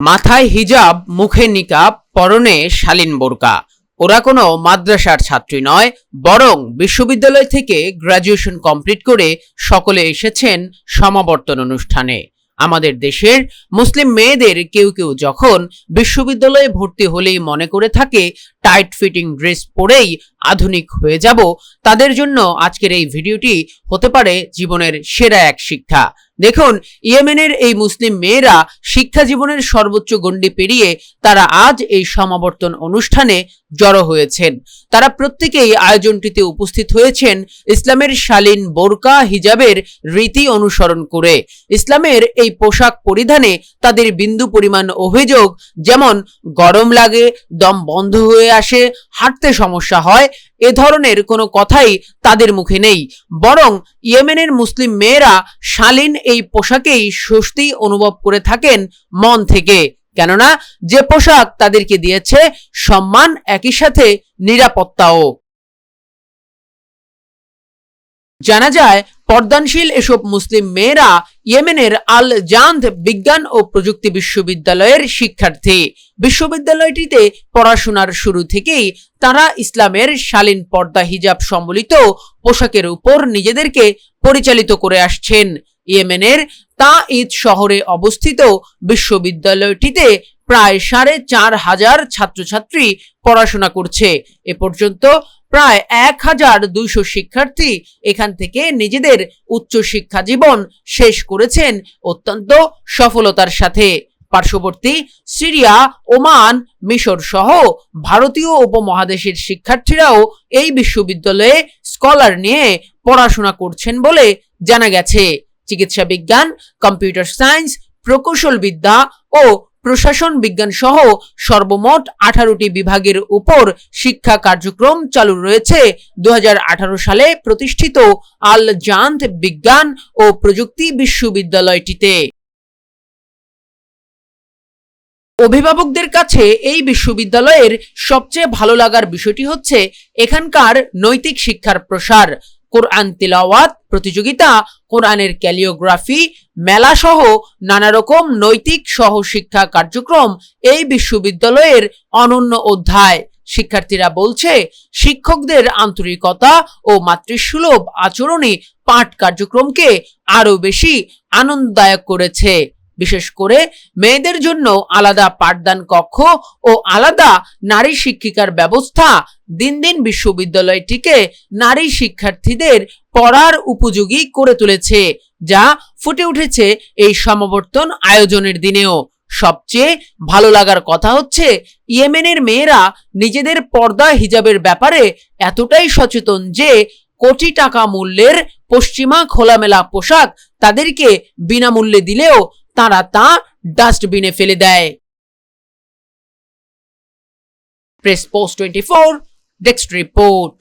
মাথায় হিজাব, মুখে নিকাব, পরনে শালীন বোরকা। ওরা কোনো মাদ্রাসার ছাত্রী নয়, বরং বিশ্ববিদ্যালয় থেকে গ্রাজুয়েশন কমপ্লিট করে সকলে এসেছেন সমাবর্তন অনুষ্ঠানে। আমাদের দেশের মুসলিম মেয়েদের কেউ কেউ যখন বিশ্ববিদ্যালয়ে ভর্তি হলেই মনে করে থাকে, টাইট ফিটিং ড্রেস পরেই আধুনিক হয়ে যাব তাদের জন্য আজকের এই ভিডিওটি হতে পারে জীবনের সেরা এক শিক্ষা। দেখুন, ইয়েমেনের এই মুসলিম মেয়েরা শিক্ষা জীবনের সর্বোচ্চ গণ্ডি পেরিয়ে তারা আজ এই সমাবর্তন অনুষ্ঠানে জড়ো হয়েছেন। তারা প্রত্যেকেই আয়োজনটিতে উপস্থিত হয়েছেন ইসলামের শালীন বোরকা, হিজাবের রীতি অনুসরণ করে। ইসলামের এই পোশাক পরিধানে তাদের বিন্দু পরিমাণ অভিযোগ, যেমন গরম লাগে, দম বন্ধ হয়ে আসে, হাঁটতে সমস্যা হয়, এ ধরনের কোনো কথাই তাদের মুখে নেই। বরং ইয়েমেনের মুসলিম মেয়েরা শালীন এই পোশাকেই স্বস্তি অনুভব করে থাকেন মন থেকে। কেননা যে পোশাক তাদেরকে দিয়েছে, সম্মান একই সাথে নিরাপত্তাও। জানা যায়, পর্দানশীল এসব মুসলিম মেয়েরা ইয়েমেনের আল জান্দ বিজ্ঞান ও প্রযুক্তি বিশ্ববিদ্যালয়ের শিক্ষার্থী। বিশ্ববিদ্যালয়টিতে পড়াশোনার শুরু থেকেই তারা ইসলামের শালীন পর্দা হিজাব সম্বলিত পোশাকের উপর নিজেদেরকে পরিচালিত করে আসছেন। ইয়েমেনের তা ঈদ শহরে অবস্থিত বিশ্ববিদ্যালয়টিতে প্রায় সাড়ে চার হাজার ছাত্রছাত্রী পড়াশোনা করছে। এ পর্যন্ত প্রায় এক হাজার দুইশো শিক্ষার্থী এখান থেকে নিজেদের উচ্চ শিক্ষা জীবন শেষ করেছেন অত্যন্ত সফলতার সাথে। পার্শ্ববর্তী সিরিয়া, ওমান, মিশর সহ ভারতীয় উপমহাদেশের শিক্ষার্থীরাও এই বিশ্ববিদ্যালয়ে স্কলার নিয়ে পড়াশোনা করছেন বলে জানা গেছে। চিকিৎসা বিজ্ঞান কম্পিউটার সায়েন্স প্রকৌশল বিদ্যা ও প্রশাসন বিজ্ঞান সহ সর্বমোট আঠারোটি বিভাগের উপর শিক্ষা কার্যক্রম চালু রয়েছে। দুহাজার আঠারো সালে প্রতিষ্ঠিত আল জান্ত বিজ্ঞান ও প্রযুক্তি বিশ্ববিদ্যালয়টিতে। অভিভাবকদের কাছে এই বিশ্ববিদ্যালয়ের সবচেয়ে ভালো লাগার বিষয়টি হচ্ছে এখানকার নৈতিক শিক্ষার প্রসার। কোরআন তিলাওয়াত, প্রতিযোগিতা, কোরআনের ক্যালিওগ্রাফি মেলা সহ নানা রকম নৈতিক সহ শিক্ষা কার্যক্রম এই বিশ্ববিদ্যালয়ের অনন্য অধ্যায়। শিক্ষার্থীরা বলছে, শিক্ষকদের আন্তরিকতা ও মাতৃসুলভ আচরণে পাঠ কার্যক্রমকে আরও বেশি আনন্দদায়ক করেছে। বিশেষ করে মেয়েদের জন্য আলাদা পাঠদান কক্ষ ও আলাদা নারী শিক্ষিকার ব্যবস্থা দিন দিন বিশ্ববিদ্যালয়টিকে নারী শিক্ষার্থীদের পড়ার উপযোগী করে তুলেছে, যা ফুটে উঠেছে এই সমাবর্তন আয়োজনের দিনেও। সবচেয়ে ভালো লাগার কথা হচ্ছে, ইয়েমেনের মেয়েরা নিজেদের পর্দা হিজাবের ব্যাপারে এতটাই সচেতন যে কোটি টাকা মূল্যের পশ্চিমা খোলামেলা পোশাক তাদেরকে বিনামূল্যে দিলেও তারা তা ডাস্টবিনে ফেলে দেয়। Press post twenty four desk report.